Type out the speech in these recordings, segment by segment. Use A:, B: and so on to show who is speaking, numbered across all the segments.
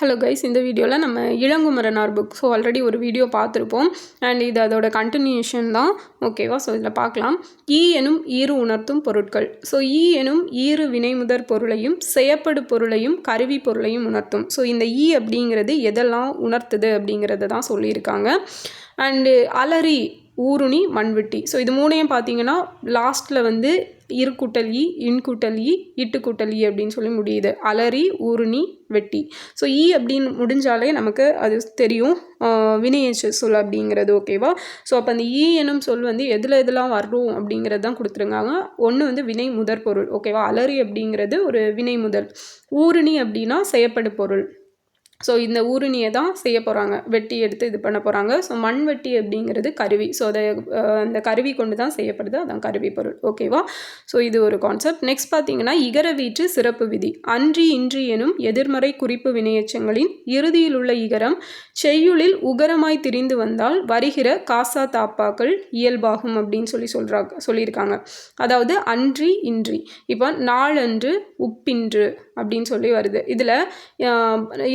A: Hello guys இந்த வீடியோவில் நம்ம இளங்குமரனார் புக் ஸோ ஆல்ரெடி ஒரு வீடியோ பார்த்துருப்போம். அண்ட் இது அதோட கண்டினியூஷன் தான். ஓகேவா ஸோ இதில் பார்க்கலாம். ஈ எனும் ஈறு உணர்த்தும் பொருட்கள். ஸோ ஈ எனும் ஈறு வினைமுதற் பொருளையும் செயப்படு பொருளையும் கருவி பொருளையும் உணர்த்தும். ஸோ இந்த ஈ அப்படிங்கிறது எதெல்லாம் உணர்த்துது அப்படிங்கிறத தான் சொல்லியிருக்காங்க. அண்டு அலரி ஊருணி மண்வெட்டி. ஸோ இது மூணையும் பார்த்தீங்கன்னா லாஸ்ட்டில் வந்து இருக்கூட்டல் ஈ இன்கூட்டல் ஈ இட்டுக்கூட்டல் ஈ அப்படின்னு சொல்லி முடியுது. அலரி ஊருணி வெட்டி. ஸோ ஈ அப்படின்னு முடிஞ்சாலே நமக்கு அது தெரியும். வினையேச்ச சொல் அப்படிங்கிறது ஓகேவா ஸோ அப்போ அந்த ஈ எனும் சொல் வந்து எதில் எதெல்லாம் வரும் அப்படிங்கிறது தான் கொடுத்துருக்காங்க. ஒன்று வந்து வினை முதற் பொருள் ஓகேவா அலரி அப்படிங்கிறது ஒரு வினை முதல். ஊருணி அப்படின்னா செய்யப்படு பொருள். ஸோ இந்த ஊருணியை தான் செய்ய போகிறாங்க வெட்டி எடுத்து இது பண்ண போகிறாங்க ஸோ மண் வெட்டி அப்படிங்கிறது கருவி. ஸோ அதை அந்த கருவி கொண்டு தான் செய்யப்படுது. அதான் கருவி பொருள். ஓகேவா ஸோ இது ஒரு கான்செப்ட் நெக்ஸ்ட் பார்த்தீங்கன்னா இகர வீற்று சிறப்பு விதி. அன்றி இன்றி எனும் எதிர்மறை குறிப்பு வினையச்சங்களின் இறுதியில் உள்ள இகரம் செய்யுளில் உகரமாய் திரிந்து வந்தால் வருகிற காசா தாப்பாக்கள் இயல்பாகும் அப்படின்னு சொல்லி சொல்கிறாங்க சொல்லியிருக்காங்க. அதாவது அன்றி இன்றி. இப்போ நாளன்று உப்பின்று அப்படின்னு சொல்லி வருது. இதில்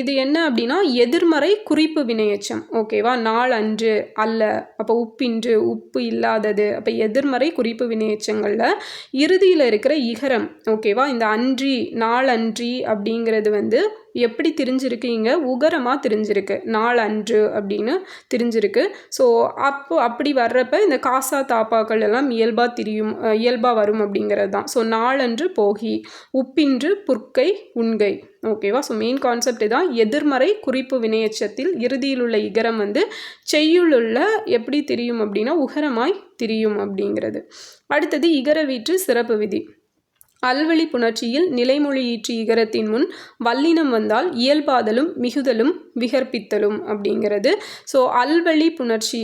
A: இது என்ன என்ன அப்படின்னா எதிர்மறை குறிப்பு வினையச்சம். ஓகேவா நாள் அன்று அல்ல. அப்போ உப்பின்று உப்பு இல்லாதது. அப்போ எதிர்மறை குறிப்பு வினையச்சங்களில் இறுதியில் இருக்கிற இகரம். ஓகேவா இந்த அன்றி நாள் அன்றி அப்படிங்கிறது வந்து எப்படி தெரிஞ்சிருக்கு இங்கே உகரமாக தெரிஞ்சிருக்கு. நாள் அன்று அப்படின்னு தெரிஞ்சிருக்கு. ஸோ அப்போ அப்படி வர்றப்ப இந்த காசா தாப்பாக்கள் எல்லாம் இயல்பாக திரியும் இயல்பாக வரும் அப்படிங்கிறது தான். ஸோ நாளன்று போகி உப்பின்று புற்கை உண்கை. ஓகேவா ஸோ மெயின் கான்செப்ட் தான் எதிர்மறை குறிப்பு வினையச்சத்தில் இறுதியில் உள்ள இகரம் வந்து செய்யுளுள்ள எப்படி தெரியும் அப்படின்னா உகரமாய் திரியும் அப்படிங்கிறது. அடுத்தது இகர வீற்று சிறப்பு விதி. அல்வழி புணர்ச்சியில் நிலைமொழியீற்று இகரத்தின் முன் வல்லினம் வந்தால் இயல்பாதலும் மிகுதலும் விகற்பித்தலும் அப்படிங்கிறது. ஸோ அல்வழி புணர்ச்சி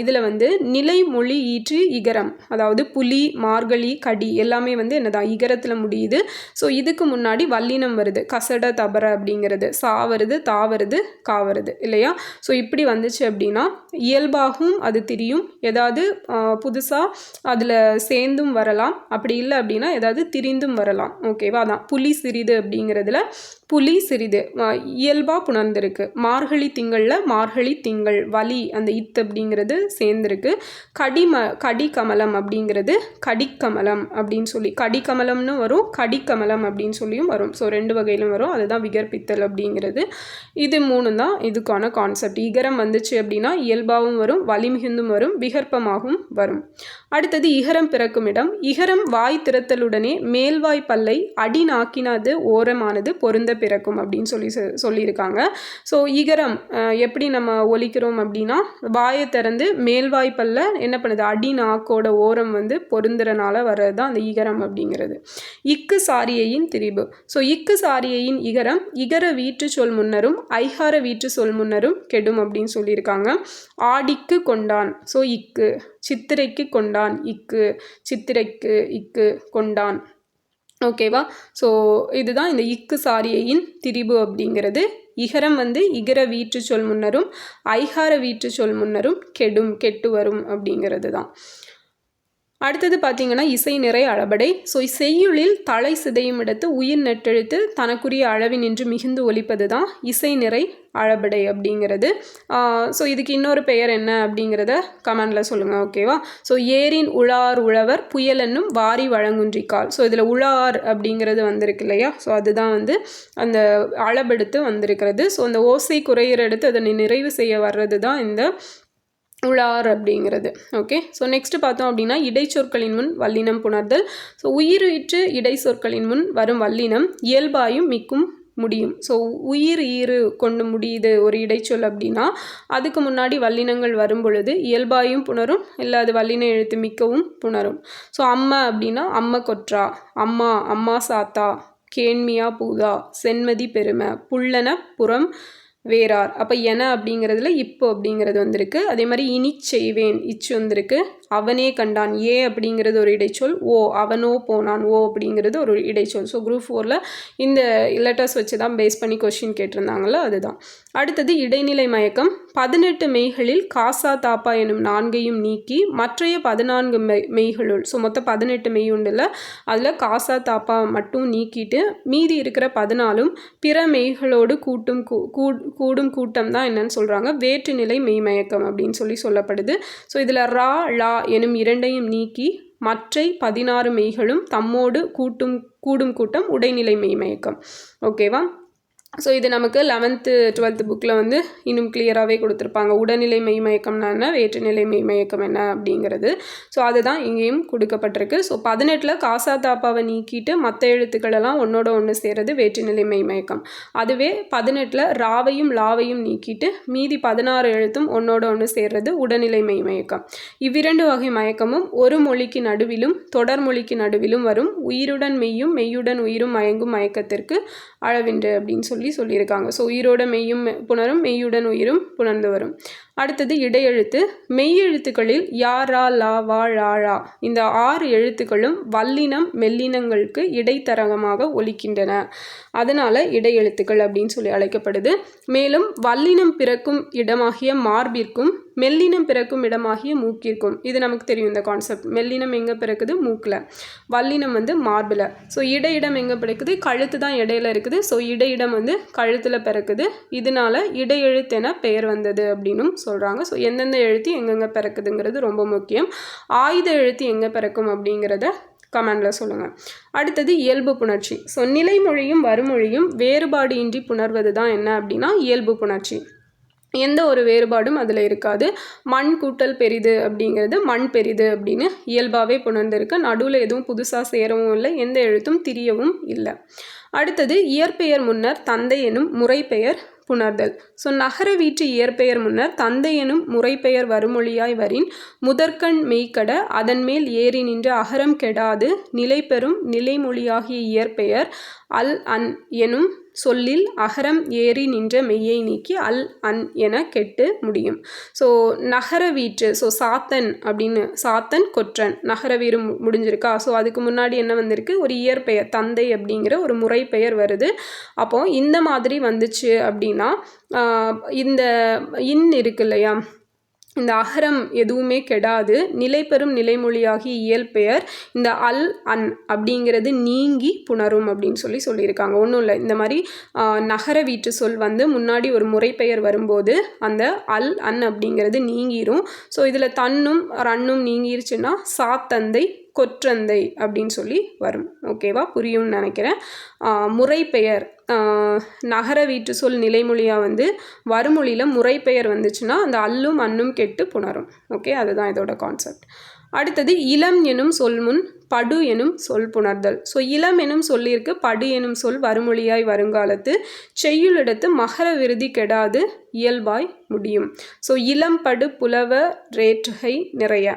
A: இதில் வந்து நிலைமொழி ஈற்று இகரம் அதாவது புலி மார்கழி கடி எல்லாமே வந்து என்னதான் இகரத்தில் முடியுது. ஸோ இதுக்கு முன்னாடி வல்லினம் வருது கசட தபர அப்படிங்கிறது. சா வருது தா வருது கா வருது இல்லையா? ஸோ இப்படி வந்துச்சு அப்படின்னா இயல்பாகவும் அது தெரியும். ஏதாவது புதுசாக அதில் சேர்ந்தும் வரலாம். அப்படி இல்லை அப்படின்னா ஏதாவது திரிந்தும் வரலாம். ஓகேவா அதான் புலி சிறிது அப்படிங்கிறதுல புலி சிறிது இயல்பாக புணர்ந்திருக்கு. மார்கழி திங்களில் மார்கழி திங்கள் வலி அந்த இத் அப்படிங்கிறது சேர்ந்துருக்கு. கடிம கடிக்கமலம் அப்படிங்கிறது கடிக்கமலம் அப்படின்னு சொல்லி கடிக்கமலம்னு வரும் கடிக்கமலம் அப்படின்னு சொல்லியும் வரும். ஸோ ரெண்டு வகையிலும் வரும். அதுதான் விகர்பித்தல் அப்படிங்கிறது. இது மூணு தான் இதுக்கான கான்செப்ட் இகரம் வந்துச்சு அப்படின்னா இயல்பாகவும் வரும் வலி மிகுந்தும் வரும் விகற்பமாகவும் வரும். அடுத்தது இகரம் பிறக்கும் இடம். இகரம் வாய் திறத்தலுடனே மேல்வாய் பல்லை அடி நாக்கினது ஓரமானது பொருந்த பிறக்கும் அப்படின்னு சொல்லி சொல்லியிருக்காங்க. ஸோ இகரம் எப்படி நம்ம ஒலிக்கிறோம் அப்படின்னா வாயை திறந்து மேல்வாய் பல்ல என்ன பண்ணுது? அடி நாக்கோட ஓரம் வந்து பொருந்துறனால வர்றது தான் அந்த இகரம் அப்படிங்கிறது. இக்கு சாரியையின் திரிபு. ஸோ இக்கு சாரியையின் இகரம் இகர வீற்று சொல் முன்னரும் ஐகார வீற்று சொல் முன்னரும் கெடும் அப்படின்னு சொல்லியிருக்காங்க. ஆடிக்கு கொண்டான். ஸோ இக்கு. சித்திரைக்கு கொண்டான் இக்கு சித்திரைக்கு இக்கு கொண்டான். ஓகேவா ஸோ இதுதான் இந்த இக்கு சாரியையின் திரிபு அப்படிங்கிறது. இகரம் வந்து இகர வீற்று சொல் முன்னரும் ஐகார வீற்று சொல் முன்னரும் கெடும் கெட்டு வரும் அப்படிங்கிறது தான் அடுத்தது பார்த்தீங்கன்னா இசை நிறை அளபடை. ஸோ செய்யுளில் தலை சிதையும் இடத்து உயிர் நெட்டெழுத்து தனக்குரிய அளவினின்று மிகுந்து ஒலிப்பது தான் இசை நிறை அளபடை அப்படிங்கிறது. ஸோ இதுக்கு இன்னொரு பெயர் என்ன அப்படிங்கிறத கமெண்டில் சொல்லுங்கள் ஓகேவா ஸோ ஏரின் உழார் உழவர் புயல் என்னும் வாரி வழங்குன்றிக்கால். ஸோ இதில் உழார் அப்படிங்கிறது வந்திருக்கு இல்லையா? ஸோ அதுதான் வந்து அந்த அளபெடுத்து வந்திருக்கிறது. ஸோ அந்த ஓசை குறையிற எடுத்து அதனை நிறைவு செய்ய வர்றது தான் இந்த உளார் அப்படிங்கிறது. ஓகே ஸோ நெக்ஸ்ட் பார்த்தோம் அப்படின்னா இடைச்சொற்களின் முன் வல்லினம் புணர்தல். ஸோ உயிரிற்று இடைச்சொற்களின் முன் வரும் வல்லினம் இயல்பாயும் மிக்கும் முடியும். ஸோ உயிர் ஈறு கொண்டு முடியுது ஒரு இடைச்சொல் அப்படின்னா அதுக்கு முன்னாடி வல்லினங்கள் வரும் பொழுது இயல்பாயும் புணரும் இல்லை அது வல்லின எழுத்து மிக்கவும் புணரும். ஸோ அம்மா அப்படின்னா அம்மா கொற்றா அம்மா அம்மா சாத்தா கேண்மியா பூதா சென்மதி பெருமை புள்ளன புறம் வேறார். அப்போ என அப்படிங்கிறதுல இப்போ அப்படிங்கிறது வந்திருக்கு. அதே மாதிரி இனி செய்வேன் இச்சு வந்திருக்கு. அவனே கண்டான் ஏ அப்படிங்கிறது ஒரு இடைச்சொல் ஓ அவனோ போனான் ஓ அப்படிங்கிறது ஒரு இடைச்சொல். ஸோ குரூப் ஃபோரில் இந்த லெட்டர்ஸ் வச்சு தான் பேஸ் பண்ணி கொஷின் கேட்டிருந்தாங்களோ அதுதான். அடுத்தது இடைநிலை மயக்கம். பதினெட்டு மெய்களில் காசா தாப்பா எனும் நான்கையும் நீக்கி மற்றைய பதினான்கு மெய் மெய்களுள் ஸோ மொத்தம் பதினெட்டு மெய் உண்டுல அதில் காசா தாப்பா மட்டும் நீக்கிட்டு மீதி இருக்கிற பதினாலும் பிற மெய்களோடு கூட்டும் கூடும் கூட்டம் தான் என்னன்னு சொல்கிறாங்க வேற்றுநிலை மெய்மயக்கம் அப்படின்னு சொல்லி சொல்லப்படுது. ஸோ இதில் ரா லா எனும் இரண்டையும் நீக்கி மற்றை பதினாறு மெய்களும் தம்மோடு கூட்டும் கூடும் கூட்டம் உடைநிலை மெய்மயக்கம் ஓகேவா ஸோ இது நமக்கு லெவன்த்து டுவெல்த்து புக்கில் வந்து இன்னும் கிளியராகவே கொடுத்துருப்பாங்க. உடல்நிலை மெய்மயக்கம்னா என்ன வேற்றுநிலை மெய்மயக்கம் என்ன அப்படிங்கிறது. ஸோ அதுதான் இங்கேயும் கொடுக்கப்பட்டிருக்கு. ஸோ பதினெட்டில் காசா தாப்பாவை நீக்கிட்டு மற்ற எழுத்துக்களெல்லாம் ஒன்றோட ஒன்று சேர்றது வேற்றுநிலை மெய்மயக்கம் அதுவே பதினெட்டில் ராவையும் லாவையும் நீக்கிட்டு மீதி பதினாறு எழுத்தும் ஒன்றோட ஒன்று சேர்றது உடல்நிலை மெய்மயக்கம் இவ்விரண்டு வகை மயக்கமும் ஒரு மொழிக்கு நடுவிலும் தொடர் மொழிக்கு நடுவிலும் வரும். உயிருடன் மெய்யும் மெய்யுடன் உயிரும் மயங்கும் மயக்கத்திற்கு அழவின்று அப்படின்னு சொல்லி சொல்லி சொல்லியிருக்காங்க. ஸோ உயிரோட மெய்யும் புணரும் மெய்யுடன் உயிரும் புணர்ந்து வரும். அடுத்தது இடையெழுத்து. மெய்யெழுத்துக்களில் யாரா லா வா ழா இந்த ஆறு எழுத்துக்களும் வல்லினம் மெல்லினங்களுக்கு இடைத்தரகமாக ஒலிக்கின்றன. அதனால் இடையெழுத்துக்கள் அப்படின்னு சொல்லி அழைக்கப்படுது. மேலும் வல்லினம் பிறக்கும் இடமாகிய மார்பிற்கும் மெல்லினம் பிறக்கும் இடமாகிய மூக்கிற்கும். இது நமக்கு தெரியும் இந்த கான்செப்ட் மெல்லினம் எங்கே பிறக்குது? மூக்கில். வல்லினம் வந்து மார்பில். ஸோ இடையிடம் எங்கே பிறக்குது? கழுத்து தான் இடையில இருக்குது. ஸோ இடையிடம் வந்து கழுத்தில் பிறக்குது. இதனால இடையெழுத்தென பெயர் வந்தது அப்படின்னும் சொல்கிறாங்க ஸோ எந்தெந்த எழுத்து எங்கெங்கே பிறக்குதுங்கிறது ரொம்ப முக்கியம். ஆயுத எழுத்து எங்கே பிறக்கும் அப்படிங்கிறத கமெண்டில் சொல்லுங்கள் அடுத்தது இயல்பு புணர்ச்சி. ஸோ நிலைமொழியும் வறுமொழியும் வேறுபாடு இன்றி புணர்வது தான் என்ன அப்படின்னா இயல்பு புணர்ச்சி. எந்த ஒரு வேறுபாடும் அதில் இருக்காது. மண் கூட்டல் பெரிது அப்படிங்கிறது மண் பெரிது அப்படின்னு இயல்பாகவே புணர்ந்திருக்கு. நடுவில் எதுவும் புதுசாக சேரவும் இல்லை. எந்த எழுத்தும் திரியவும் இல்லை. அடுத்தது இயற்பெயர் முன்னர் தந்தை எனும் முறைப்பெயர் புணர்தல். ஸோ நகர வீட்டு இயற்பெயர் முன்னர் தந்தை எனும் முறைப்பெயர் வருமொழியாய் வரின் முதற்கண் மெய்க்கட அதன் மேல் ஏறி நின்று அகரம் கெடாது நிலை பெறும் நிலைமொழியாகிய இயற்பெயர் அல் அன் எனும் சொல்லில் அகரம் ஏறி நின்ற மெய்யை நீக்கி அல் அன் என கெட்டு முடியும். ஸோ நகர வீற்று ஸோ சாத்தன் அப்படின்னு சாத்தன் கொற்றன் நகர வீறு முடிஞ்சிருக்கா? ஸோ அதுக்கு முன்னாடி என்ன வந்திருக்கு? ஒரு இயற்பெயர் தந்தை அப்படிங்கிற ஒரு முறை பெயர் வருது. அப்போது இந்த மாதிரி வந்துச்சு அப்படின்னா இந்த இன் இருக்கு இல்லையா? இந்த அகரம் எதுவுமே கெடாது. நிலை பெறும் நிலைமொழியாகி இயல்பெயர் இந்த அல் அன் அப்படிங்கிறது நீங்கி புணரும் அப்படின்னு சொல்லி சொல்லியிருக்காங்க. ஒன்றும் இல்லை. இந்த மாதிரி நகர வீட்டு சொல் வந்து முன்னாடி ஒரு முறைப்பெயர் வரும்போது அந்த அல் அன் அப்படிங்கிறது நீங்கிரும். ஸோ இதில் தன்னும் ரன்னும் நீங்கிருச்சுன்னா சாத்தந்தை கொற்றந்தை அப்படின்னு சொல்லி வரும். ஓகேவா புரியும்னு நினைக்கிறேன். முறைப்பெயர். நகர வீட்டு சொல் நிலைமொழியாக வந்து வருமொழியில் முறைப்பெயர் வந்துச்சுன்னா அந்த அல்லும் அன்னும் கெட்டு புணரும். ஓகே அதுதான் இதோட கான்செப்ட் அடுத்தது இளம் எனும் சொல் முன் படு எனும் சொல் புணர்தல். ஸோ இளம் எனும் சொல்லியிருக்கு படு எனும் சொல் வருமொழியாய் வருங்காலத்து செய்யுளிடத்து மகர விருதி கெடாது இயல்பாய் முடியும். ஸோ இளம் படு புலவ ரேற்றுகை நிறைய.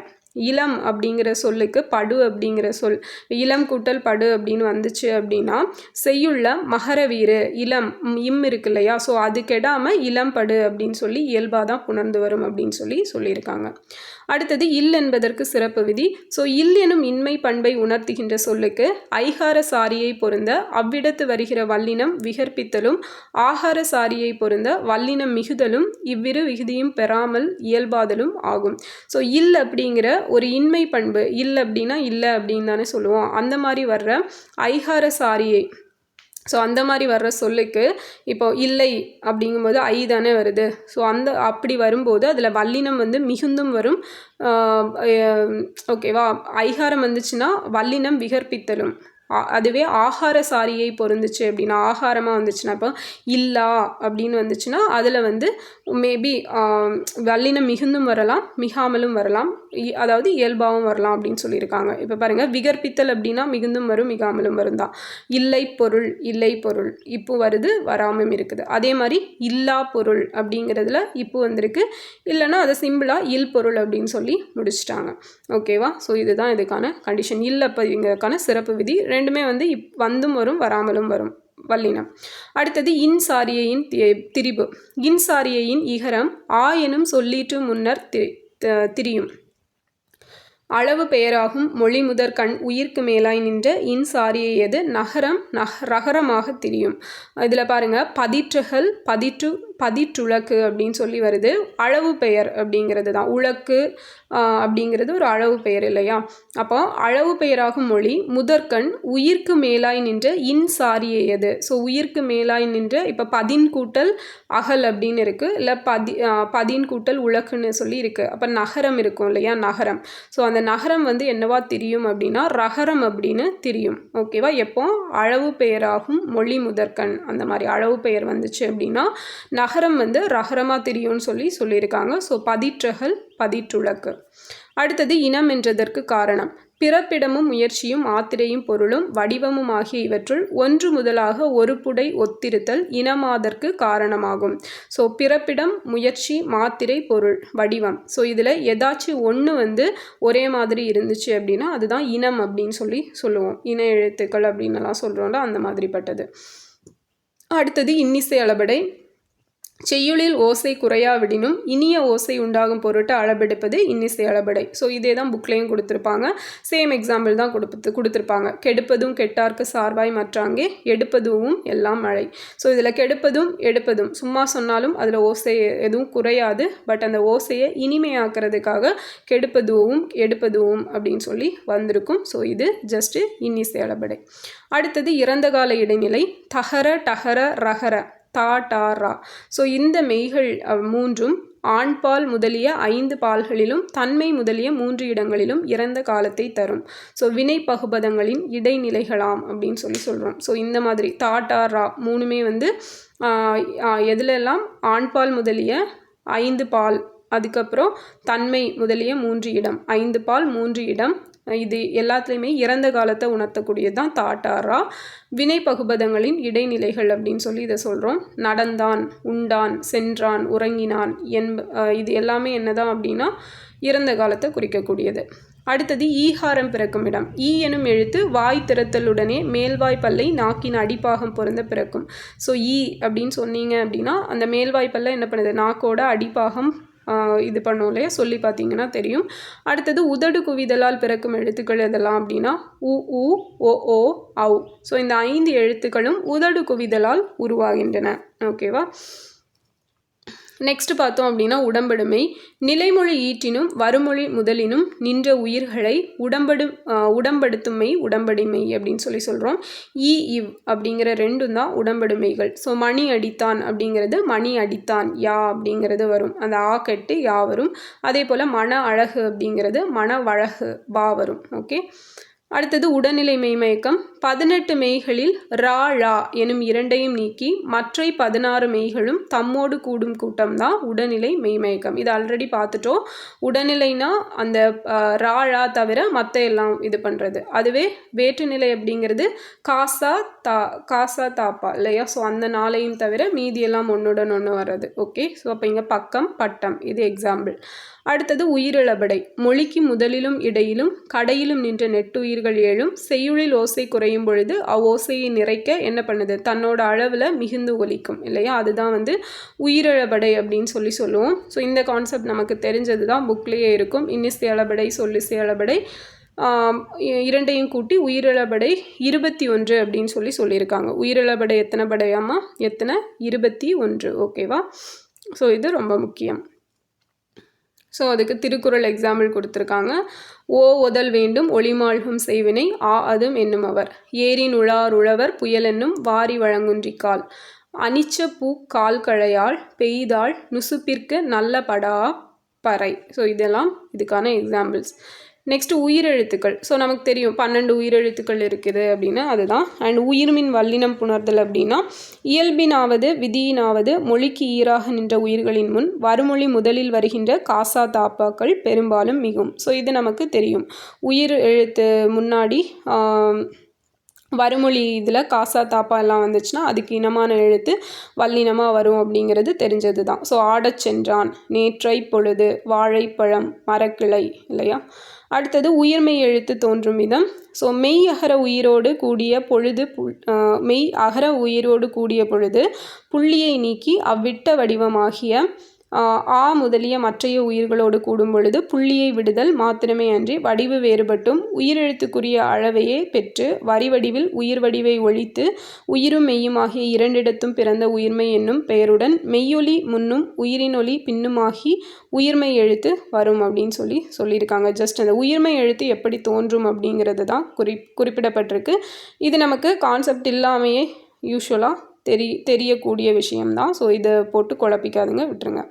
A: இளம் அப்படிங்கிற சொல்லுக்கு படு அப்படிங்கிற சொல். இளம் கூட்டல் படு அப்படின்னு வந்துச்சு அப்படின்னா செய்யுள்ள மகர இளம் இம் இருக்கு இல்லையா? ஸோ அது கெடாமல் இளம் படு அப்படின்னு சொல்லி இயல்பாக தான் புணர்ந்து வரும் அப்படின்னு சொல்லி சொல்லியிருக்காங்க. அடுத்தது இல் என்பதற்கு சிறப்பு விதி. ஸோ இல் எனும் இன்மை பண்பை உணர்த்துகின்ற சொல்லுக்கு ஐகார சாரியை பொருந்த அவ்விடத்து வருகிற வல்லினம் விகற்பித்தலும் ஆகார சாரியை பொருந்த வல்லினம் மிகுதலும் இவ்விரு விகுதியும் பெறாமல் இயல்பாதலும் ஆகும். ஸோ இல் அப்படிங்கிற ஒரு இன்மை பண்பு இல் அப்படின்னா இல்லை அப்படின்னு தானே சொல்லுவோம். அந்த மாதிரி வர்ற ஐகார சாரியை ஸோ அந்த மாதிரி வர்ற சொல்லுக்கு இப்போ இல்லை அப்படிங்கும்போது ஐ தானே வருது. ஸோ அந்த அப்படி வரும்போது அதில் வல்லினம் வந்து மிகுந்தும் வரும். ஓகேவா ஐகாரம் வந்துச்சுன்னா வல்லினம் விகற்பித்தலும். அதுவே ஆகார சாரியை பொருந்துச்சு அப்படின்னா ஆகாரமாக வந்துச்சுன்னா இப்போ இல்லா அப்படின்னு வந்துச்சுன்னா அதில் வந்து மேபி வல்லினம் மிகுந்தும் வரலாம் மிகாமலும் வரலாம். அதாவது இயல்பாகவும் வரலாம் அப்படின்னு சொல்லியிருக்காங்க. இப்போ பாருங்கள் விகற்பித்தல் அப்படின்னா மிகுந்தும் வரும் மிகாமலும் வரும் தான். இல்லை பொருள் இல்லை பொருள். இப்போ வருது வராமல் இருக்குது. அதே மாதிரி இல்லா பொருள் அப்படிங்கிறதுல இப்போ வந்திருக்கு. இல்லைன்னா அதை சிம்பிளாக இல் பொருள் அப்படின்னு சொல்லி முடிச்சிட்டாங்க. ஓகேவா? ஸோ இதுதான் இதுக்கான கண்டிஷன் இல்லை அப்படிங்கிறதுக்கான சிறப்பு விதி. ரெண்டுமே வந்து இப் வந்தும் வரும் வராமலும் வரும். வல்லினம். அடுத்தது இன் சாரியையின் திரிபு. இன் சாரியையின் இகரம் ஆ எனும் சொல்லீட்டு முன்னர் திரியும். அளவு பெயராகும் மொழி முதற் கண் உயிர்க்கு மேலாய் நின்ற இன்சாரியது எது நகரம் நக ரகரமாக திரியும். இதில் பாருங்கள் பதிற்றுகள் பதிற்று பதிற்றுலக்கு அப்படின்னு சொல்லி வருது. அளவு பெயர் அப்படிங்கிறது தான். உலக்கு அப்படிங்கிறது ஒரு அளவு பெயர் இல்லையா? அப்போ அளவு பெயராகும் மொழி முதற்கண் உயிர்க்கு மேலாய் நின்ற இன் சாரியது ஸோ உயிர்க்கு மேலாய் நின்ற இப்போ பதின் கூட்டல் அகல் அப்படின்னு இருக்குது இல்லை பதி பதின் கூட்டல் உலக்குன்னு சொல்லி இருக்குது அப்போ நகரம் இருக்கும் இல்லையா? நகரம். ஸோ அந்த நகரம் வந்து என்னவா தெரியும் அப்படின்னா ரகரம் அப்படின்னு தெரியும். ஓகேவா எப்போ? அளவு பெயராகும் மொழி முதற்கண். அந்த மாதிரி அளவு பெயர் வந்துச்சு அப்படின்னா ரகரம் வந்து ரகரமாக தெரியும்னு சொல்லி சொல்லியிருக்காங்க. ஸோ பதிற்றகல் பதிற்றுலக்கு அடுத்தது இனம் என்றதற்கு காரணம். பிறப்பிடமும் முயற்சியும் ஆத்திரையும் பொருளும் வடிவமும் ஆகிய இவற்றுள் ஒன்று முதலாக ஒரு புடை ஒத்திருத்தல் இனமாதற்கு காரணமாகும். ஸோ பிறப்பிடம் முயற்சி மாத்திரை பொருள் வடிவம். ஸோ இதில் ஏதாச்சும் ஒன்று வந்து ஒரே மாதிரி இருந்துச்சு அப்படின்னா அதுதான் இனம் அப்படின்னு சொல்லி சொல்லுவோம். இன எழுத்துக்கள் அப்படின்னுலாம் சொல்கிறோம்ல அந்த மாதிரிப்பட்டது. அடுத்தது இன்னிசை அளபடை. செய்யுளில் ஓசை குறையாவிடினும் இனிய ஓசை உண்டாகும் பொருட்டு அளபெடுப்பது இன்னிசை அளபடை. ஸோ இதே தான் புக்லேயும் கொடுத்துருப்பாங்க. சேம் எக்ஸாம்பிள் தான் கொடுத்து கொடுத்துருப்பாங்க. கெடுப்பதும் கெட்டார்க்கு சார்பாய் மற்றாங்கே எடுப்பதும் எல்லாம் மழை. ஸோ இதில் கெடுப்பதும் எடுப்பதும். சும்மா சொன்னாலும் அதில் ஓசை எதுவும் குறையாது. பட் அந்த ஓசையை இனிமையாக்குறதுக்காக கெடுப்பதுவும் எடுப்பதுவும் அப்படின்னு சொல்லி வந்திருக்கும். ஸோ இது ஜஸ்ட்டு இன்னிசை அளபடை. அடுத்தது இறந்த கால இடைநிலை. தகர டகர ரகர. தா டா ரா ஸோ இந்த மெய்கள் மூன்றும் ஆண்பால் முதலிய ஐந்து பால்களிலும் தன்மை முதலிய மூன்று இடங்களிலும் இறந்த காலத்தை தரும். ஸோ வினை பகுபதங்களின் இடைநிலைகளாம் அப்படின்னு சொல்லி சொல்கிறோம் ஸோ இந்த மாதிரி தாட்டா ரா மூணுமே வந்து எதுலெல்லாம்? ஆண்பால் முதலிய ஐந்து பால் அதுக்கப்புறம் தன்மை முதலிய மூன்று இடம். ஐந்து பால் மூன்று இடம் இது எல்லாத்துலேயுமே இறந்த காலத்தை உணர்த்தக்கூடியது தான் தாட்டாரா? வினை பகுபதங்களின் இடைநிலைகள் அப்படின்னு சொல்லி இதை சொல்கிறோம் நடந்தான் உண்டான் சென்றான் உறங்கினான் என்ப இது எல்லாமே என்னதான் அப்படின்னா இறந்த காலத்தை குறிக்கக்கூடியது. அடுத்தது ஈகாரம் பிறக்கும் இடம். ஈ எனும் எழுத்து வாய் திறத்தலுடனே மேல்வாய் பல்லை நாக்கின் அடிப்பாகம் பொருந்த பிறக்கும். ஸோ ஈ அப்படின்னு சொன்னீங்க அப்படின்னா அந்த மேல்வாய் பல்லை என்ன பண்ணுது? நாக்கோட அடிப்பாகம் இது பண்ணோம் இல்லையா? சொல்லி பார்த்தீங்கன்னா தெரியும். அடுத்தது உதடு குவிதலால் பிறக்கும் எழுத்துக்கள் எதெல்லாம் அப்படின்னா உ உ ஓ ஓ அவு ஸோ இந்த ஐந்து எழுத்துக்களும் உதடு குவிதலால் உருவாகின்றன. ஓகேவா நெக்ஸ்ட் பார்த்தோம் அப்படின்னா உடம்படுமை. நிலைமொழி ஈற்றினும் வருமொழி முதலினும் நின்ற உயிர்களை உடம்படு உடம்படுத்துமை உடம்படிமை அப்படின்னு சொல்லி சொல்கிறோம் ஈ இவ் அப்படிங்கிற ரெண்டும் தான் உடம்படுமைகள். ஸோ மணி அடித்தான் அப்படிங்கிறது மணி அடித்தான் யா அப்படிங்கிறது வரும். அந்த ஆ கட்டு யா வரும். அதே போல் மன அழகு அப்படிங்கிறது மன வழகு பா வரும். ஓகே அடுத்தது உடல்நிலை மெய்மயக்கம். பதினெட்டு மெய்களில் ரா ழா எனும் இரண்டையும் நீக்கி மற்றை பதினாறு மெய்களும் தம்மோடு கூடும் கூட்டம் தான் உடல்நிலை மெய்மயக்கம். இது ஆல்ரெடி பார்த்துட்டோம். உடல்நிலைனா அந்த ரா ழா தவிர மற்ற எல்லாம் இது பண்ணுறது அதுவே வேற்றுநிலை அப்படிங்கிறது காசா தா காசா தாப்பா இல்லையா? ஸோ அந்த நாளையும் தவிர மீதியெல்லாம் ஒன்றுடன் ஒன்று வர்றது. ஓகே ஸோ அப்போ இங்கே பக்கம் பட்டம். இது எக்ஸாம்பிள் அடுத்தது உயிரிழபடை. மொழிக்கு முதலிலும் இடையிலும் கடையிலும் நின்ற நெட்டுயிர்கள் ஏழும் செய்யுளில் ஓசை குறையும் பொழுது அவ்வோசையை நிறைக்க என்ன பண்ணுது? தன்னோட அளவில் மிகுந்து ஒலிக்கும் இல்லையா? அதுதான் வந்து உயிரிழபடை அப்படின்னு சொல்லி சொல்லுவோம். ஸோ இந்த கான்செப்ட் நமக்கு தெரிஞ்சது தான் புக்லேயே இருக்கும். இன்னிசை அளபடை சொல்லிசை அளபடை இரண்டையும் கூட்டி உயிரிழபடை இருபத்தி ஒன்று அப்படின்னு சொல்லி சொல்லியிருக்காங்க. உயிரிழபடை எத்தனை படையாமா எத்தனை? இருபத்தி ஒன்று. ஓகேவா? ஸோ இது ரொம்ப முக்கியம். ஸோ அதுக்கு திருக்குறள் எக்ஸாம்பிள் கொடுத்துருக்காங்க. ஓ ஒதல் வேண்டும் ஒளிமாழ்கும் செய்வினை ஆ அதும் என்னும் அவர். ஏரின் உழார் உழவர் புயல் என்னும் வாரி வழங்குன்றிக்கால். அனிச்ச பூ கால் கழையால் பெய்தால் நுசுப்பிற்கு நல்ல படா பறை. ஸோ இதெல்லாம் இதுக்கான எக்ஸாம்பிள்ஸ் நெக்ஸ்ட்டு உயிரெழுத்துக்கள். ஸோ நமக்கு தெரியும் பன்னெண்டு உயிரெழுத்துக்கள் இருக்குது அப்படின்னா அதுதான். அண்ட் உயிர்மின் வல்லினம் புணர்தல் அப்படின்னா இயல்பினாவது விதியினாவது மொழிக்கு ஈராக நின்ற உயிர்களின் முன் வருமொழி முதலில் வருகின்ற காசா தாப்பாக்கள் பெரும்பாலும் மிகும். ஸோ இது நமக்கு தெரியும். உயிர் எழுத்து முன்னாடி வருமொழி இதில் காசா தாப்பா எல்லாம் வந்துச்சுன்னா அதுக்கு இனமான எழுத்து வல்லினமாக வரும் அப்படிங்கிறது தெரிஞ்சது தான். ஸோ ஆடச் சென்றான். நேற்றை பொழுது வாழைப்பழம் மரக்கிளை இல்லையா? அடுத்தது உயிர்மெய் எழுத்து தோன்றும் விதம். ஸோ மெய் அகர உயிரோடு கூடிய பொழுது புல் மெய் அகர உயிரோடு கூடிய பொழுது புள்ளியை நீக்கி அவ்விட்ட வடிவமாகிய ஆ முதலிய மற்றைய உயிர்களோடு கூடும் பொழுது புள்ளியை விடுதல் மாத்திரமே அன்றி வடிவு வேறுபட்டும் உயிரெழுத்துக்குரிய அளவையே பெற்று வரிவடிவில் உயிர் வடிவை ஒழித்து உயிரும் மெய்யுமாகிய இரண்டிடத்தும் பிறந்த உயிர்மை என்னும் பெயருடன் மெய்யொலி முன்னும் உயிரினொலி பின்னுமாகி உயிர்மை எழுத்து வரும் அப்படின்னு சொல்லி சொல்லியிருக்காங்க. ஜஸ்ட் அந்த உயிர்மை எழுத்து எப்படி தோன்றும் அப்படிங்கிறது தான் குறி குறிப்பிடப்பட்டிருக்கு. இது நமக்கு கான்செப்ட் இல்லாமையே யூஸ்வலாக தெரி தெரியக்கூடிய விஷயம்தான். ஸோ இதை போட்டு குழப்பிக்காதுங்க விட்டுருங்க.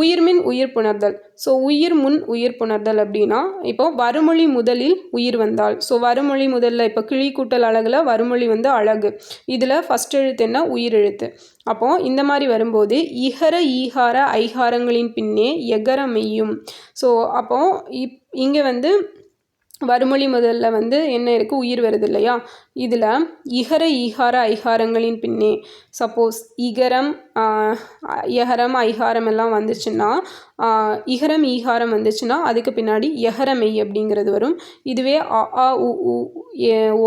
A: உயிர்மின் உயிர் புணர்தல். ஸோ உயிர் முன் உயிர் புணர்தல் அப்படின்னா இப்போ வருமொழி முதலில் உயிர் வந்தால். ஸோ வருமொழி முதல்ல இப்போ கிளி கூட்டல் அழகில் வருமொழி வந்து அழகு. இதில் ஃபஸ்ட் எழுத்து என்ன? உயிர் எழுத்து. அப்போது இந்த மாதிரி வரும்போது இகர ஈகார ஐகாரங்களின் பின்னே எகர மெய்யும். ஸோ அப்போது இப் இங்கே வந்து வருமொழி முதல்ல வந்து என்ன இருக்குது உயிர் வருது இல்லையா? இதில் இகர ஈகார ஐகாரங்களின் பின்னே சப்போஸ் இகரம் ஆஹ், எகரம் ஐகாரம் எல்லாம் வந்துச்சுன்னா இகரம் ஈகாரம் வந்துச்சுன்னா அதுக்கு பின்னாடி எகரமெய் அப்படிங்கிறது வரும். இதுவே அ ஆ உ உ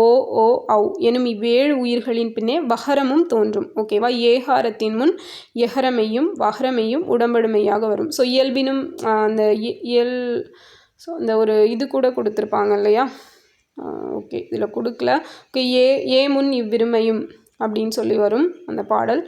A: ஓ ஓ ஔ எனும் இவ்வேழு உயிர்களின் பின்னே வகரமும் தோன்றும். ஓகேவா? ஏகாரத்தின் முன் எகரமெய்யும் வகரமெய்யும் உடம்படுமையாக வரும். ஸோ இயல்பினும் அந்த இ- இயல் ஸோ அந்த ஒரு இது கூட கொடுத்துருப்பாங்க இல்லையா? ஓகே. இதில் கொடுக்கல. ஓகே ஏ ஏ முன் இவ்விருமையும் அப்படின்னு சொல்லி வரும் அந்த பாடல்.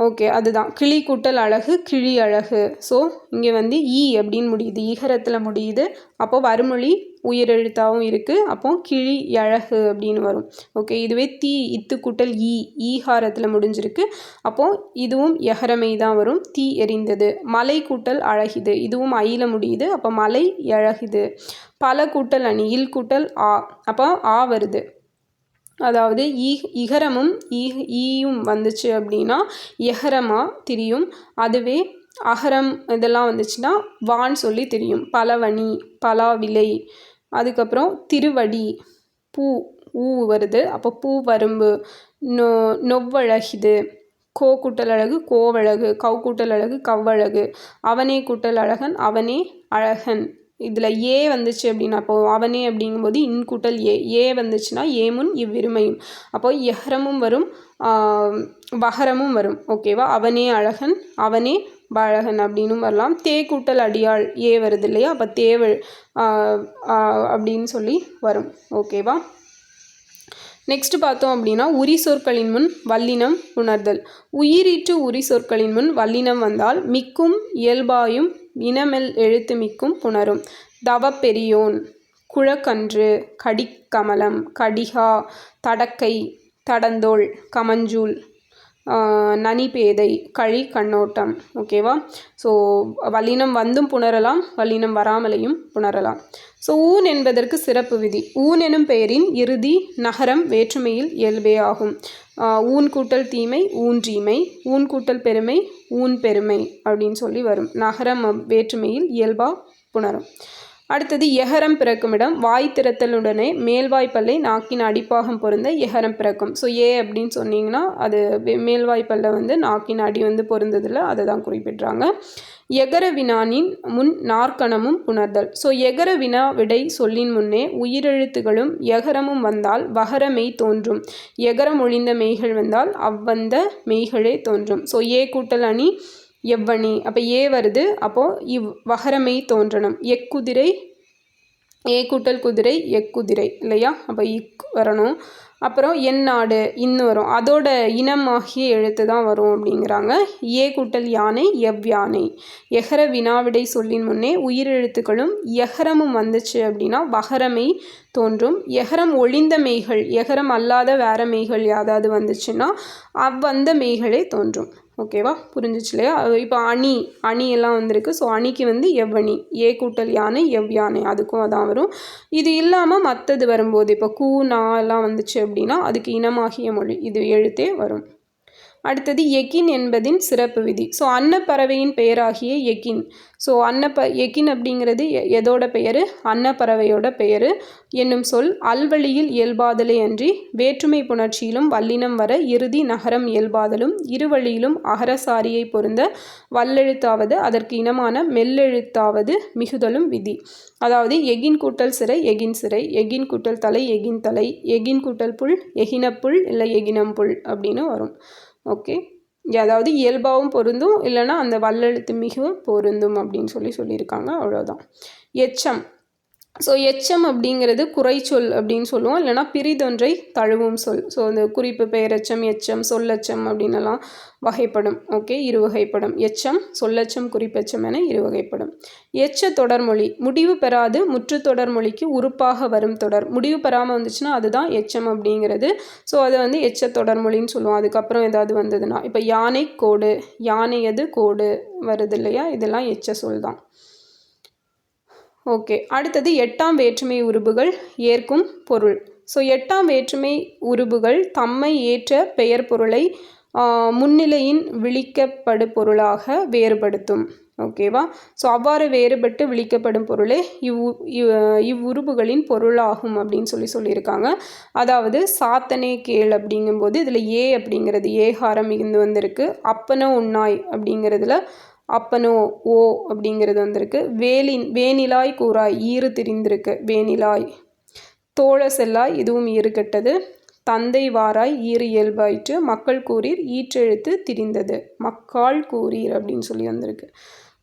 A: ஓகே அதுதான். கிளி கூட்டல் அழகு கிழி அழகு. ஸோ இங்கே வந்து ஈ அப்படின்னு முடியுது. ஈகரத்தில் முடியுது. அப்போது வருமொழி உயிரெழுத்தாகவும் இருக்குது அப்போ கிழி அழகு அப்படின்னு வரும். ஓகே இதுவே தீ இத்து கூட்டல் ஈ ஈகாரத்தில் முடிஞ்சிருக்கு. அப்போது இதுவும் எகரமை தான் வரும். தீ எரிந்தது. மலை கூட்டல் அழகிது. இதுவும் ஐயில் முடியுது. அப்போ மலை அழகுது பல கூட்டல் அணி இல் கூட்டல் ஆ. அப்போ ஆ வருது. அதாவது ஈ இகரமும் ஈ ஈயும் வந்துச்சு அப்படின்னா எஹரமாக திரியும். அதுவே அகரம் இதெல்லாம் வந்துச்சுன்னா வான் சொல்லி தெரியும். பலவணி பலாவிலை அதுக்கப்புறம் திருவடி பூ ஊ வருது. அப்போ பூ வரும்பு நொ நொவ்வழகிது. கோ கூட்டல் அழகு கோவழகு கவ் கூட்டல் அழகு கவ்வழகு. அவனே கூட்டல் அழகன் அவனே அழகன். இதில் ஏ வந்துச்சு அப்படின்னா அப்போது அவனே அப்படிங்கும்போது இன் கூட்டல் ஏ. ஏ வந்துச்சுன்னா ஏமுன் இவ்விருமையும். அப்போ எஹரமும் வரும் வஹரமும் வரும். ஓகேவா அவனே அழகன் அவனே பழகன் அப்படின்னும் வரலாம். தே கூட்டல் அடியாள் ஏ வருது இல்லையா? அப்போ தேவள் அப்படின்னு சொல்லி வரும். ஓகேவா நெக்ஸ்ட் பார்த்தோம் அப்படின்னா உரி சொற்களின் முன் வல்லினம் உணர்தல். உயிரீற்று உரி சொற்களின் முன் வல்லினம் வந்தால் மிக்கும் இயல்பாயும் இனமெல் எழுத்து மிக்கும் புணரும். தவப்பெரியோன் குழக்கன்று கடிக்கமலம் கடிகா தடக்கை தடந்தோள் கமஞ்சூல் நனிபேதை கழி கண்ணோட்டம் ஓகேவா? ஸோ வல்லினம் வந்தும் புணரலாம் வல்லினம் வராமலையும் புணரலாம். ஸோ ஊன் என்பதற்கு சிறப்பு விதி. ஊன் எனும் பெயரின் இறுதி நகரம் வேற்றுமையில் இயல்பே ஆகும். ஊன் கூட்டல் தீமை ஊன்றீமை ஊன் கூட்டல் பெருமை ஊன் பெருமை அப்படின்னு சொல்லி வரும். நகரம் வேற்றுமையில் இயல்பா புணரும். அடுத்தது எகரம் பிறக்கும் இடம். வாய் திறத்தலுடனே மேல்வாய் பல்லை நாக்கின் அடிப்பாகம் பொருந்த எகரம் பிறக்கும். ஸோ ஏ அப்படின்னு சொன்னீங்கன்னா அது மேல்வாய்ப்பல்ல மேல்வாய் வந்து நாக்கின் அடி வந்து பொருந்ததில் அதை தான் குறிப்பிட்றாங்க. எகர வினானின் முன் நாற்கணமும் புணர்தல். ஸோ எகர வினா விடை சொல்லின் முன்னே உயிரெழுத்துகளும் எகரமும் வந்தால் வகர மெய் தோன்றும். எகரம் ஒழிந்த மெய்கள் வந்தால் அவ்வந்த மெய்களே தோன்றும். ஸோ ஏ கூட்டல் அணி எவ்வணி. அப்போ ஏ வருது அப்போது இவ் வகரமை தோன்றணும். எக்குதிரை ஏ கூட்டல் குதிரை எக்குதிரை இல்லையா? அப்போ இக் வரணும். அப்புறம் என் நாடு இன்னு வரும். அதோட இனமாகிய எழுத்து தான் வரும் அப்படிங்கிறாங்க. ஏ கூட்டல் யானை எவ் யானை. எகர வினாவிடை சொல்லின் முன்னே உயிரெழுத்துக்களும் எகரமும் வந்துச்சு அப்படின்னா வகரமை தோன்றும். எகரம் ஒளிந்த மெய்கள் எகரம் அல்லாத வேற மெய்கள் யாதாவது வந்துச்சுன்னா அவ்வந்த மெய்களே தோன்றும். ஓகேவா? புரிஞ்சிச்சு இல்லையா? இப்போ அணி அணி எல்லாம் வந்திருக்கு. ஸோ அணிக்கு வந்து எவ்வணி? ஏ கூட்டல் யானை எவ் யானை? அதுக்கும் அதான் வரும். இது இல்லாமல் மற்றது வரும்போது இப்போ கூ நா எல்லாம் வந்துச்சு அப்படின்னா அதுக்கு இனமாகிய மொழி இது எழுத்தே வரும். அடுத்தது எகின் என்பதின் சிறப்பு விதி. ஸோ அன்னப்பறவையின் பெயராகிய எகின். ஸோ அன்னப்ப எகின் அப்படிங்கிறது எ- எதோட பெயர்? அன்னப்பறவையோட பெயர். என்னும் சொல் அல்வழியில் இயல்பாதலே அன்றி வேற்றுமை புணர்ச்சியிலும் வல்லினம் வர இறுதி நகரம் இயல்பாதலும் இருவழியிலும் அகரசாரியை பொருந்த வல்லெழுத்தாவது அதற்கு இனமான மெல்லெழுத்தாவது மிகுதலும் விதி. அதாவது எகின் கூட்டல் சிறை எகின் சிறை எகின் கூட்டல் தலை எகின் தலை எகின் கூட்டல் புல் எகினப்புல் இல்லை எகினம் புல் அப்படின்னு வரும். ஓகே. அதாவது இயல்பாகவும் பொருந்தும் இல்லைன்னா அந்த வல்லெழுத்து மிகவும் பொருந்தும் அப்படின்னு சொல்லி சொல்லியிருக்காங்க. அவ்வளோதான் எச்சம். ஸோ எச்சம் அப்படிங்கிறது குறைச்சொல் அப்படின்னு சொல்லுவோம். இல்லைனா பிரிதொன்றை தழுவும் சொல். ஸோ அந்த குறிப்பு பெயரெச்சம் எச்சம் சொல்லச்சம் அப்படின்னலாம் வகைப்படும். ஓகே இரு வகைப்படும் எச்சம் சொல்லச்சம் குறிப்பெச்சம் என இருவகைப்படும். எச்ச தொடர்மொழி முடிவு பெறாது முற்று தொடர்மொழிக்கு உறுப்பாக வரும் தொடர். முடிவு பெறாமல் வந்துச்சுன்னா அதுதான் எச்சம் அப்படிங்கிறது. ஸோ அதை வந்து எச்ச தொடர்மொழின்னு சொல்லுவோம். அதுக்கப்புறம் ஏதாவது வந்ததுன்னா இப்போ யானை கோடு யானையது கோடு வருது இல்லையா? இதெல்லாம் எச்ச சொல் தான். ஓகே. அடுத்தது எட்டாம் வேற்றுமை உருபுகள் ஏற்கும் பொருள். ஸோ எட்டாம் வேற்றுமை உருபுகள் தம்மை ஏற்ற பெயர் பொருளை முன்னிலையின் விழிக்கப்படு பொருளாக வேறுபடுத்தும் ஓகேவா ஸோ அவ்வாறு வேறுபட்டு விழிக்கப்படும் பொருளே இவ் இவ்வுருபுகளின் பொருளாகும் அப்படின்னு சொல்லி சொல்லியிருக்காங்க. அதாவது சாத்தனே கேள் அப்படிங்கும்போது இதில் ஏ அப்படிங்கிறது ஏகாரம் மிகுந்து வந்திருக்கு அப்பனோ உன்னாய் அப்படிங்கிறதுல அப்பனோ ஓ அப்படிங்கிறது வந்திருக்கு. வேலின் வேனிலாய் கூறாய் ஈறு திரிந்திருக்கு வேனிலாய் தோழ செல்லாய் இதுவும் ஈறு கெட்டது தந்தை வாராய் ஈறு இயல்பாயிற்று. மக்கள் கூறீர் ஈற்றெழுத்து திரிந்தது. மக்கால் கூறீர் அப்படின்னு சொல்லி வந்திருக்கு.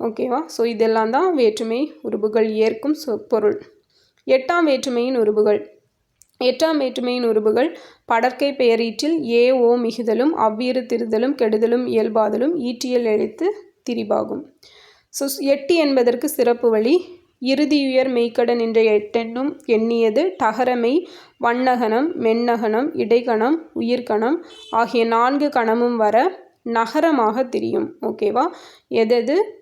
A: ஓகேவா? ஸோ இதெல்லாம் தான் வேற்றுமை உருபுகள் ஏற்கும் சொ பொருள். எட்டாம் வேற்றுமையின் உருபுகள் எட்டாம் வேற்றுமையின் உருபுகள் படற்கை பெயரீற்றில் ஏ ஓ மிகுதலும் அவ்வீறு திருதலும் கெடுதலும் இயல்பாதலும் ஈட்டியல் எழுத்து திரிபாகும். ஸோ எட்டு என்பதற்கு சிறப்பு வழி இறுதியுயர் மெய்க்கடன் என்ற எட்டெண்ணும் எண்ணியது டகரமை வண்ணகணம் மென்னகணம் இடைகணம் உயிர்கணம் ஆகிய நான்கு கணமும் வர நகரமாக திரியும். ஓகேவா? எதது?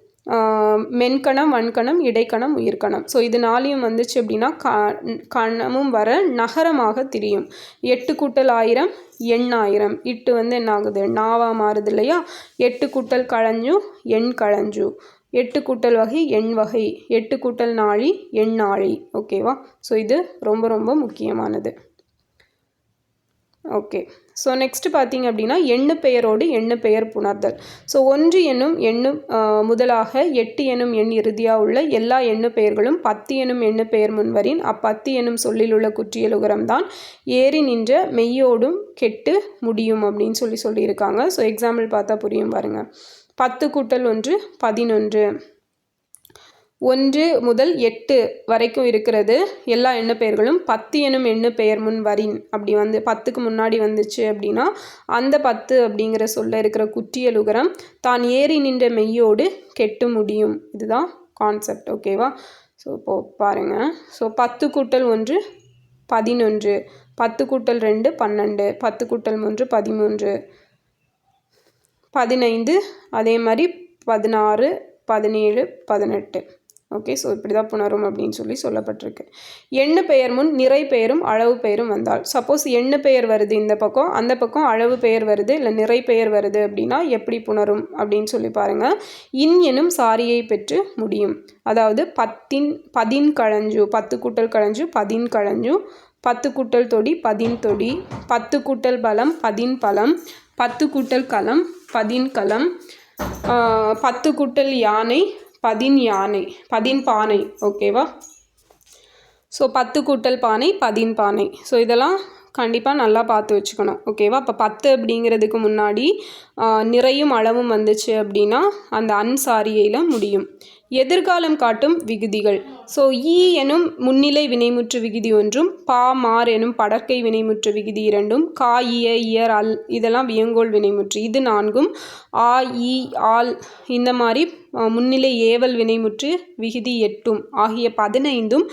A: மென்கணம் வன்கணம் இடைக்கணம் உயிர்கணம் ஸோ இது நாளையும் வந்துச்சு அப்படின்னா க கணமும் வர நகரமாக திரியும். எட்டு கூட்டல் ஆயிரம் எண்ணாயிரம். இட்டு வந்து என்ன ஆகுது நாவா மாறுது இல்லையா? எட்டு கூட்டல் கழஞ்சு எண் கழஞ்சு. எட்டு கூட்டல் வகை எண் வகை. எட்டு கூட்டல் நாழி எண் நாழி. ஓகேவா ஸோ இது ரொம்ப ரொம்ப முக்கியமானது. ஓகே ஸோ நெக்ஸ்ட் பார்த்தீங்க அப்படின்னா எண்ணு பெயரோடு எண்ணு பெயர் புணர்தல். ஸோ ஒன்று என்னும் எண்ணு முதலாக எட்டு எனும் எண் இறுதியாக உள்ள எல்லா எண்ணு பெயர்களும் பத்து எனும் எண்ணு பெயர் முன்வரின் அப்பத்து எனும் சொல்லில் உள்ள குற்றியலுகரம் தான் ஏறி நின்ற மெய்யோடும் கெட்டு முடியும் அப்படின்னு சொல்லி சொல்லியிருக்காங்க. ஸோ எக்ஸாம்பிள் பார்த்தா புரியும் பாருங்கள் பத்து கூட்டல் ஒன்று பதினொன்று. ஒன்று முதல் எட்டு வரைக்கும் இருக்கிறது. எல்லா எண்ண பெயர்களும் பத்து எனும் எண்ணு பெயர் முன் வரின். அப்படி வந்து பத்துக்கு முன்னாடி வந்துச்சு அப்படின்னா அந்த பத்து அப்படிங்கிற சொல்ல இருக்கிற குற்றியலுகரம் தான் ஏறி நின்ற மெய்யோடு கெட்டு முடியும். இதுதான் கான்செப்ட் ஓகேவா ஸோ இப்போது பாருங்கள் ஸோ பத்து கூட்டல் ஒன்று பதினொன்று. பத்து கூட்டல் ரெண்டு பன்னெண்டு. பத்து கூட்டல் மூன்று பதிமூன்று. பதினைந்து அதே மாதிரி பதினாறு பதினேழு பதினெட்டு. ஓகே ஸோ இப்படி தான் புணரும் அப்படின்னு சொல்லி சொல்லப்பட்டிருக்கு. எண்ணு பெயர் முன் நிறை பெயரும் அளவு பெயரும் வந்தால். சப்போஸ் எண்ணு பெயர் வருது இந்த பக்கம் அந்த பக்கம் அளவு பெயர் வருது இல்லை நிறை பெயர் வருது அப்படின்னா எப்படி புணரும் அப்படின்னு சொல்லி பாருங்கள் இன் எனும் சாரியை பெற்று முடியும். அதாவது பத்தின் பதின் கழஞ்சு பத்து கூட்டல் கழஞ்சு பதின் கழஞ்சு பத்து கூட்டல் தொடி பதின் தொடி பத்து கூட்டல் பலம் பதின் பலம் பத்து கூட்டல் களம் பதின் களம் பத்து கூட்டல் யானை பதின் யானை பதின் பானை ஓகேவா ஸோ பத்து கூட்டல் பானை பதின் பானை. ஸோ இதெல்லாம் கண்டிப்பாக நல்லா பார்த்து வச்சுக்கணும் ஓகேவா இப்போ பத்து அப்படிங்கிறதுக்கு முன்னாடி நிறையும் அளவும் வந்துச்சு அப்படின்னா அந்த அன்சாரியையில் முடியும். எதிர்காலம் காட்டும் விகுதிகள். ஸோ ஈ எனும் முன்னிலை வினைமுற்று விகுதி ஒன்றும் பா மார் எனும் படற்கை வினைமுற்று விகுதி இரண்டும் கா இய இயர் அல் இதெல்லாம் வியங்கோல் வினைமுற்று. இது நான்கும். ஆ இ ஆல் இந்த மாதிரி முன்னிலை ஏவல் வினைமுற்று விகுதி எட்டும். ஆகிய பதினைந்தும்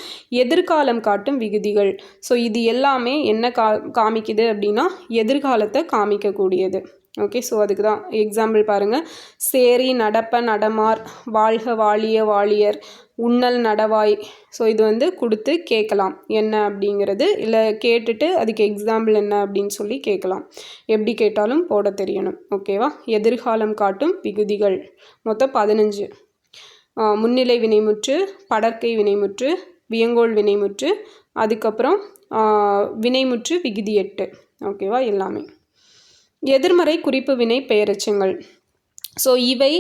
A: எதிர்காலம் காட்டும் விகுதிகள். ஸோ இது எல்லாமே என்ன கா காமிக்குது அப்படின்னா எதிர்காலத்தை காமிக்கக்கூடியது. ஓகே ஸோ அதுக்கு தான் எக்ஸாம்பிள் பாருங்கள் சேரி நடப்ப நடமார் வாழ்க வாழிய வாழியர் உண்ணல் நடவாய். ஸோ இது வந்து கொடுத்து கேட்கலாம். என்ன அப்படிங்கிறது? இல்லை கேட்டுட்டு அதுக்கு எக்ஸாம்பிள் என்ன அப்படின்னு சொல்லி கேட்கலாம். எப்படி கேட்டாலும் போட தெரியணும். ஓகேவா எதிர்காலம் காட்டும் விகுதிகள். மொத்தம் பதினஞ்சு. முன்னிலை வினைமுற்று படற்கை வினைமுற்று வியங்கோல் வினைமுற்று அதுக்கப்புறம் வினைமுற்று விகுதி எட்டு. ஓகேவா எல்லாமே. எதிர்மறை குறிப்பு வினை பெயரச்சங்கள். ஸோ இவை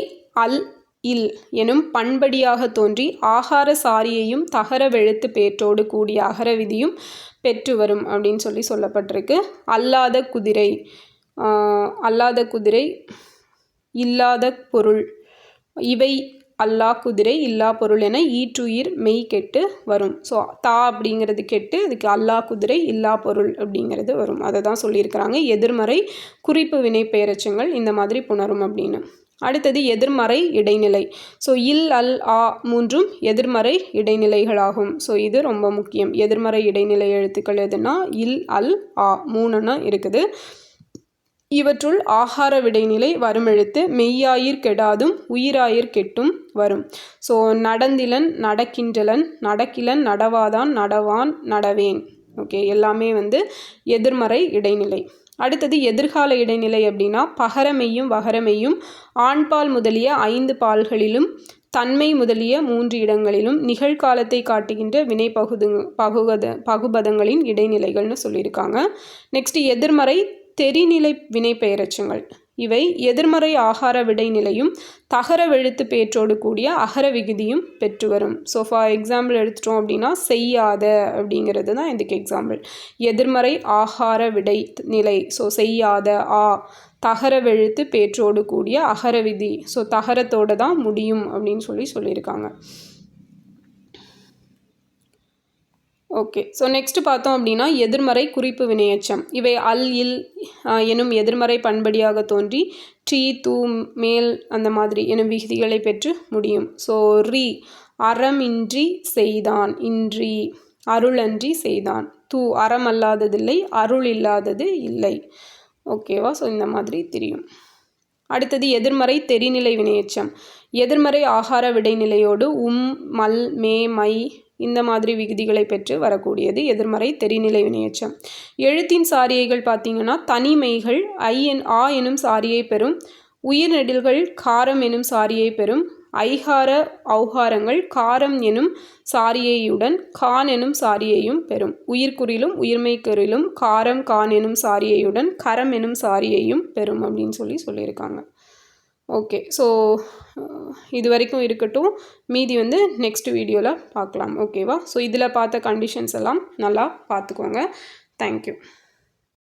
A: அல் இல் எனும் பண்படியாக தோன்றி ஆகார சாரியையும் தகர வெழுத்து பேற்றோடு கூடிய அகர விதியும் பெற்று வரும் அப்படின்னு சொல்லி சொல்லப்பட்டிருக்கு. அல்லாத குதிரை அல்லாத குதிரை இல்லாத பொருள். இவை அல்லா குதிரை இல்லா பொருள் என ஈற்றுயிர் மெய் கெட்டு வரும். ஸோ தா அப்படிங்கிறது கெட்டு இதுக்கு அல்லா குதிரை இல்லா பொருள் அப்படிங்கிறது வரும். அதை தான் சொல்லியிருக்கிறாங்க. எதிர்மறை குறிப்பு வினை பெயரச்சங்கள் இந்த மாதிரி புணரும் அப்படின்னு. அடுத்தது எதிர்மறை இடைநிலை. ஸோ இல் அல் ஆ மூன்றும் எதிர்மறை இடைநிலைகளாகும். ஸோ இது ரொம்ப முக்கியம். எதிர்மறை இடைநிலை எழுத்துக்கள் எதுனா இல் அல் ஆ மூணுன்னா இருக்குது. இவற்றுள் ஆகார விடைநிலை வருமெழுத்து மெய்யாயிர் கெடாதும் உயிராயிர் கெட்டும் வரும். ஸோ நடந்திலன் நடக்கின்றலன் நடக்கிலன் நடவாதான் நடவான் நடவேன். ஓகே எல்லாமே வந்து எதிர்மறை இடைநிலை. அடுத்தது எதிர்கால இடைநிலை அப்படின்னா பகரமெய்யும் வகரமெய்யும் ஆண்பால் முதலிய ஐந்து பால்களிலும் தன்மை முதலிய மூன்று இடங்களிலும் நிகழ்காலத்தை காட்டுகின்ற வினை பகுது பகுகத பகுபதங்களின் இடைநிலைகள்னு சொல்லியிருக்காங்க. நெக்ஸ்ட் எதிர்மறை தெரிநிலை வினை பெயரச்சங்கள் இவை எதிர்மறை ஆகார விடைநிலையும் தகர வெழுத்து பேற்றோடு கூடிய அகர விகுதியும் பெற்று வரும் ஸோ ஃபார் எக்ஸாம்பிள் எடுத்துட்டோம் அப்படின்னா செய்யாத அப்படிங்கிறது தான் இதுக்கு எக்ஸாம்பிள் எதிர்மறை ஆகார விடை நிலை ஸோ செய்யாத ஆ தகர வெழுத்து பேற்றோடு கூடிய அகர விதி ஸோ தகரத்தோடு தான் முடியும் அப்படின்னு சொல்லி சொல்லியிருக்காங்க. ஓகே ஸோ நெக்ஸ்ட் பார்த்தோம் அப்படின்னா எதிர்மறை குறிப்பு வினையச்சம். இவை அல் இல் எனும் எதிர்மறை பண்படியாக தோன்றி டி தூ மேல் அந்த மாதிரி எனும் விகுதிகளை பெற்று முடியும். ஸோ ரீ அறமின்றி செய்தான் இன்றி அருளன்றி செய்தான். தூ அறம் அல்லாததில்லை அருள் இல்லாதது இல்லை. ஓகேவா ஸோ இந்த மாதிரி தெரியும். அடுத்தது எதிர்மறை தெரிநிலை வினையச்சம். எதிர்மறை ஆகார விடைநிலையோடு உம் மல் மே மை இந்த மாதிரி விகுதிகளை பெற்று வரக்கூடியது எதிர்மறை தெரிநிலை வினையச்சம். எழுத்தின் சாரியைகள் பார்த்திங்கன்னா தனிமைகள் ஐ என் ஆ எனும் சாரியை பெறும். உயிர்நெடில்கள் காரம் எனும் சாரியை பெறும். ஐகார ஔகாரங்கள் காரம் எனும் சாரியையுடன் கான் எனும் சாரியையும் பெறும். உயிர்குறிலும் உயிர்மைக்குறிலும் காரம் கான் எனும் சாரியையுடன் கரம் எனும் சாரியையும் பெறும் அப்படின்னு சொல்லி சொல்லியிருக்காங்க. ஓகே ஸோ இது வரைக்கும் இருக்கட்டும். மீதி வந்து நெக்ஸ்ட் வீடியோவில் பார்க்கலாம். ஓகேவா ஸோ இதில் பார்த்த கண்டிஷன்ஸ் எல்லாம் நல்லா பார்த்துக்கோங்க. தேங்க்யூ